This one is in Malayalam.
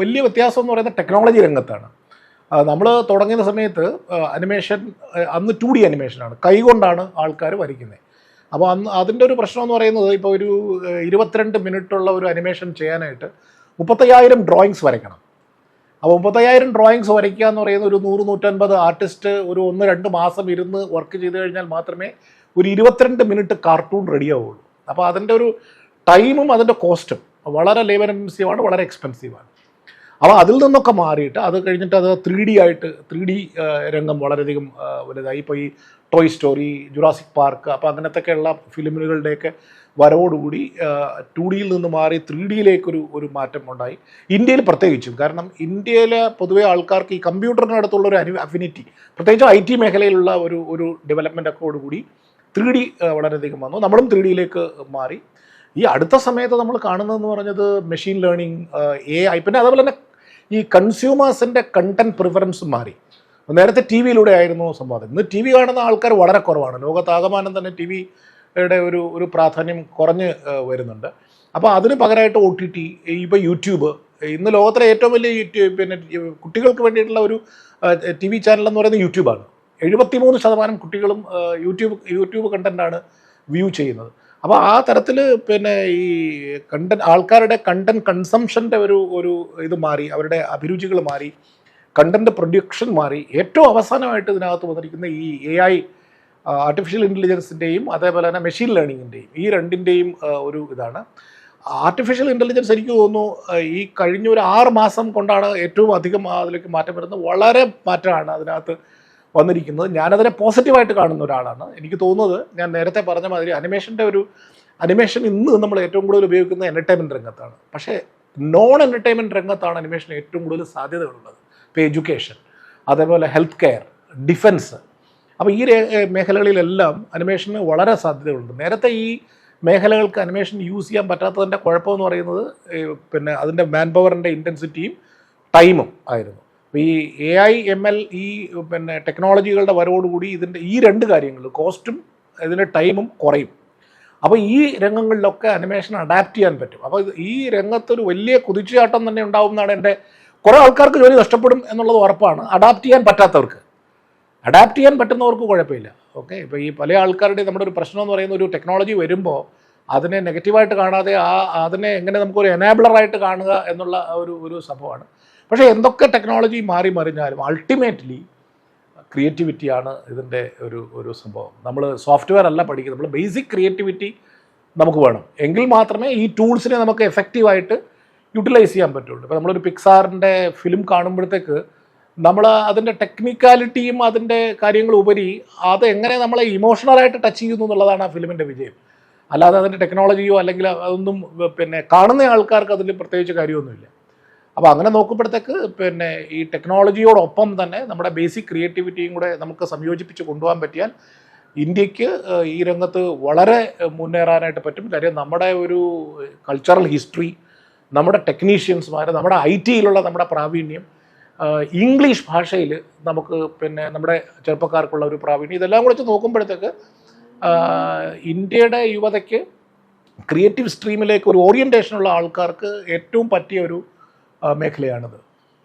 വലിയ വ്യത്യാസം എന്ന് പറയുന്നത് ടെക്നോളജി രംഗത്താണ്. നമ്മൾ തുടങ്ങുന്ന സമയത്ത് അനിമേഷൻ അന്ന് ടു ഡി അനിമേഷനാണ് കൈകൊണ്ടാണ് ആൾക്കാർ വരയ്ക്കുന്നത്. അപ്പോൾ അന്ന് അതിന്റെ ഒരു പ്രശ്നം എന്ന് പറയുന്നത് ഇപ്പോൾ ഒരു ഇരുപത്തിരണ്ട് മിനിറ്റുള്ള ഒരു അനിമേഷൻ ചെയ്യാനായിട്ട് മുപ്പത്തയ്യായിരം ഡ്രോയിങ്സ് വരയ്ക്കണം. അപ്പോൾ മുപ്പത്തയ്യായിരം ഡ്രോയിങ്സ് വരയ്ക്കുക എന്ന് പറയുന്ന ഒരു നൂറ് നൂറ്റൻപത് ആർട്ടിസ്റ്റ് ഒരു ഒന്ന് രണ്ട് മാസം ഇരുന്ന് വർക്ക് ചെയ്ത് കഴിഞ്ഞാൽ മാത്രമേ ഒരു ഇരുപത്തിരണ്ട് മിനിറ്റ് കാർട്ടൂൺ റെഡിയാവുള്ളൂ അപ്പോൾ അതിന്റെ ഒരു ടൈമും അതിന്റെ കോസ്റ്റും വളരെ ലേബർ ഇന്റൻസീവാണ് വളരെ എക്സ്പെൻസീവാണ് അപ്പോൾ അതിൽ നിന്നൊക്കെ മാറിയിട്ട് അത് കഴിഞ്ഞിട്ട് അത് ത്രീ ഡി ആയിട്ട് ത്രീ ഡി രംഗം വളരെയധികം വലുതായി. ഇപ്പോൾ ഈ ടോയ് സ്റ്റോറി ജുറാസിക് പാർക്ക് അപ്പോൾ അങ്ങനത്തെയൊക്കെയുള്ള ഫിലിമുകളുടെയൊക്കെ വരവോടുകൂടി ടു ഡിയിൽ നിന്ന് മാറി ത്രീ ഡിയിലേക്കൊരു ഒരു മാറ്റം ഉണ്ടായി ഇന്ത്യയിൽ പ്രത്യേകിച്ചും. കാരണം ഇന്ത്യയിലെ പൊതുവെ ആൾക്കാർക്ക് ഈ കമ്പ്യൂട്ടറിനടുത്തുള്ള ഒരു അഫിനിറ്റി പ്രത്യേകിച്ച് ഐ ടി മേഖലയിലുള്ള ഒരു ഒരു ഡെവലപ്മെന്റ് കൂടി ത്രീ ഡി വളരെയധികം വന്നു. നമ്മളും ത്രീ ഡിയിലേക്ക് മാറി. ഈ അടുത്ത സമയത്ത് നമ്മൾ കാണുന്നതെന്ന് പറഞ്ഞത് മെഷീൻ ലേണിംഗ് എ ഐ പിന്നെ അതുപോലെ തന്നെ ഈ കൺസ്യൂമേഴ്സിന്റെ കണ്ടന്റ് പ്രിഫറൻസ് മാറി. നേരത്തെ ടി വിയിലൂടെ ആയിരുന്നു സംവാദം. ഇന്ന് ടി വി കാണുന്ന ആൾക്കാർ വളരെ കുറവാണ്. ലോകത്താകമാനം തന്നെ ടി വിയുടെ ഒരു ഒരു പ്രാധാന്യം കുറഞ്ഞ് വരുന്നുണ്ട്. അപ്പോൾ അതിന് പകരമായിട്ട് ഒ ടി ടി ഇപ്പോൾ യൂട്യൂബ് ഇന്ന് ലോകത്തിലെ ഏറ്റവും വലിയ യൂട്യൂബ് പിന്നെ കുട്ടികൾക്ക് വേണ്ടിയിട്ടുള്ള ഒരു ടി വി ചാനൽ എന്ന് പറയുന്നത് യൂട്യൂബാണ്. എഴുപത്തിമൂന്ന് ശതമാനം കുട്ടികളും യൂട്യൂബ് യൂട്യൂബ് കണ്ടന്റാണ് വ്യൂ ചെയ്യുന്നത്. അപ്പോൾ ആ തരത്തിൽ പിന്നെ ഈ കണ്ടന്റ് ആൾക്കാരുടെ കണ്ടന്റ് കൺസംഷന്റെ ഒരു ഒരു ഇത് മാറി അവരുടെ അഭിരുചികൾ മാറി കണ്ടന്റ് പ്രൊഡക്ഷൻ മാറി. ഏറ്റവും അവസാനമായിട്ട് ഇതിനകത്ത് വന്നിരിക്കുന്ന ഈ എ ഐ ആർട്ടിഫിഷ്യൽ ഇന്റലിജൻസിന്റെയും അതേപോലെ തന്നെ മെഷീൻ ലേണിങ്ങിന്റെയും ഈ രണ്ടിന്റെയും ഒരു ഇതാണ്. ആർട്ടിഫിഷ്യൽ ഇന്റലിജൻസ് എനിക്ക് തോന്നുന്നു ഈ കഴിഞ്ഞ ഒരു ആറ് മാസം കൊണ്ടാണ് ഏറ്റവും അധികം അതിലേക്ക് മാറ്റം വരുന്നത്. വളരെ മാറ്റമാണ് അതിനകത്ത് വന്നിരിക്കുന്നത്. ഞാനതിനെ പോസിറ്റീവായിട്ട് കാണുന്ന ഒരാളാണ്. എനിക്ക് തോന്നുന്നത് ഞാൻ നേരത്തെ പറഞ്ഞ മാതിരി അനിമേഷന്റെ ഒരു അനിമേഷൻ ഇന്ന് നമ്മൾ ഏറ്റവും കൂടുതൽ ഉപയോഗിക്കുന്ന എന്റർടൈൻമെന്റ് രംഗത്താണ്. പക്ഷേ നോൺ എന്റർടൈൻമെന്റ് രംഗത്താണ് അനിമേഷൻ ഏറ്റവും കൂടുതൽ സാധ്യതകളുള്ളത്. ഇപ്പോൾ എഡ്യൂക്കേഷൻ അതേപോലെ ഹെൽത്ത് കെയർ ഡിഫൻസ് അപ്പോൾ ഈ മേഖലകളിലെല്ലാം അനിമേഷന് വളരെ സാധ്യതകളുണ്ട്. നേരത്തെ ഈ മേഖലകൾക്ക് അനിമേഷൻ യൂസ് ചെയ്യാൻ പറ്റാത്തതിന്റെ കുഴപ്പമെന്ന് പറയുന്നത് പിന്നെ അതിന്റെ മാൻ പവറിന്റെ ഇന്റൻസിറ്റിയും ടൈമും ആയിരുന്നു. അപ്പോൾ ഈ എ ഐ എം എൽ ഈ പിന്നെ ടെക്നോളജികളുടെ വരവോടുകൂടി ഇതിന്റെ ഈ രണ്ട് കാര്യങ്ങൾ കോസ്റ്റും ഇതിന്റെ ടൈമും കുറയും. അപ്പോൾ ഈ രംഗങ്ങളിലൊക്കെ അനിമേഷൻ അഡാപ്റ്റ് ചെയ്യാൻ പറ്റും. അപ്പോൾ ഈ രംഗത്തൊരു വലിയ കുതിച്ചുചാട്ടം തന്നെ ഉണ്ടാവും എന്നാണ് എന്റെ കുറേ ആൾക്കാർക്ക് ജോലി നഷ്ടപ്പെടും എന്നുള്ളത് ഉറപ്പാണ്. അഡാപ്റ്റ് ചെയ്യാൻ പറ്റാത്തവർക്ക്. അഡാപ്റ്റ് ചെയ്യാൻ പറ്റുന്നവർക്ക് കുഴപ്പമില്ല. ഓക്കെ? ഇപ്പോൾ ഈ പല ആൾക്കാരുടെ നമ്മുടെ ഒരു പ്രശ്നം എന്ന് പറയുന്ന ഒരു ടെക്നോളജി വരുമ്പോൾ അതിനെ നെഗറ്റീവായിട്ട് കാണാതെ ആ അതിനെ എങ്ങനെ നമുക്കൊരു എനാബിളറായിട്ട് കാണുക എന്നുള്ള ഒരു ഒരു സംഭവമാണ്. പക്ഷേ എന്തൊക്കെ ടെക്നോളജി മാറി മറിഞ്ഞാലും അൾട്ടിമേറ്റ്ലി ക്രിയേറ്റിവിറ്റിയാണ് ഇതിന്റെ ഒരു ഒരു സംഭവം. നമ്മൾ സോഫ്റ്റ്വെയർ അല്ല പഠിക്കുന്നത്. നമ്മൾ ബേസിക് ക്രിയേറ്റിവിറ്റി നമുക്ക് വേണം. എങ്കിൽ മാത്രമേ ഈ ടൂൾസിനെ നമുക്ക് എഫക്റ്റീവായിട്ട് യൂട്ടിലൈസ് ചെയ്യാൻ പറ്റുള്ളൂ. ഇപ്പോൾ നമ്മളൊരു പിക്സാറിന്റെ ഫിലിം കാണുമ്പോഴത്തേക്ക് നമ്മൾ അതിന്റെ ടെക്നിക്കാലിറ്റിയും അതിന്റെ കാര്യങ്ങളും ഉപരി അത് എങ്ങനെ നമ്മളെ ഇമോഷണലായിട്ട് ടച്ച് ചെയ്യുന്നു എന്നുള്ളതാണ് ആ ഫിലിമിന്റെ വിജയം. അല്ലാതെ അതിന്റെ ടെക്നോളജിയോ അല്ലെങ്കിൽ അതൊന്നും പിന്നെ കാണുന്ന ആൾക്കാർക്ക് അതിൽ പ്രത്യേകിച്ച് കാര്യമൊന്നുമില്ല. അപ്പോൾ അങ്ങനെ നോക്കുമ്പോഴത്തേക്ക് പിന്നെ ഈ ടെക്നോളജിയോടൊപ്പം തന്നെ നമ്മുടെ ബേസിക് ക്രിയേറ്റിവിറ്റിയും കൂടെ നമുക്ക് സംയോജിപ്പിച്ച് കൊണ്ടുപോകാൻ പറ്റിയാൽ ഇന്ത്യയ്ക്ക് ഈ രംഗത്ത് വളരെ മുന്നേറാനായിട്ട് പറ്റും. കാര്യം നമ്മുടെ ഒരു കൾച്ചറൽ ഹിസ്റ്ററി നമ്മുടെ ടെക്നീഷ്യൻസ്മാർ നമ്മുടെ ഐ ടിയിലുള്ള നമ്മുടെ പ്രാവീണ്യം ഇംഗ്ലീഷ് ഭാഷയിൽ നമുക്ക് പിന്നെ നമ്മുടെ ചെറുപ്പക്കാർക്കുള്ള ഒരു പ്രാവീണ്യം ഇതെല്ലാം കൂടെ വെച്ച് നോക്കുമ്പോഴത്തേക്ക് ഇന്ത്യയുടെ യുവതയ്ക്ക് ക്രിയേറ്റീവ് സ്ട്രീമിലേക്ക് ഒരു ഓറിയന്റേഷനുള്ള ആൾക്കാർക്ക് ഏറ്റവും പറ്റിയ ഒരു മേഖലയാണിത്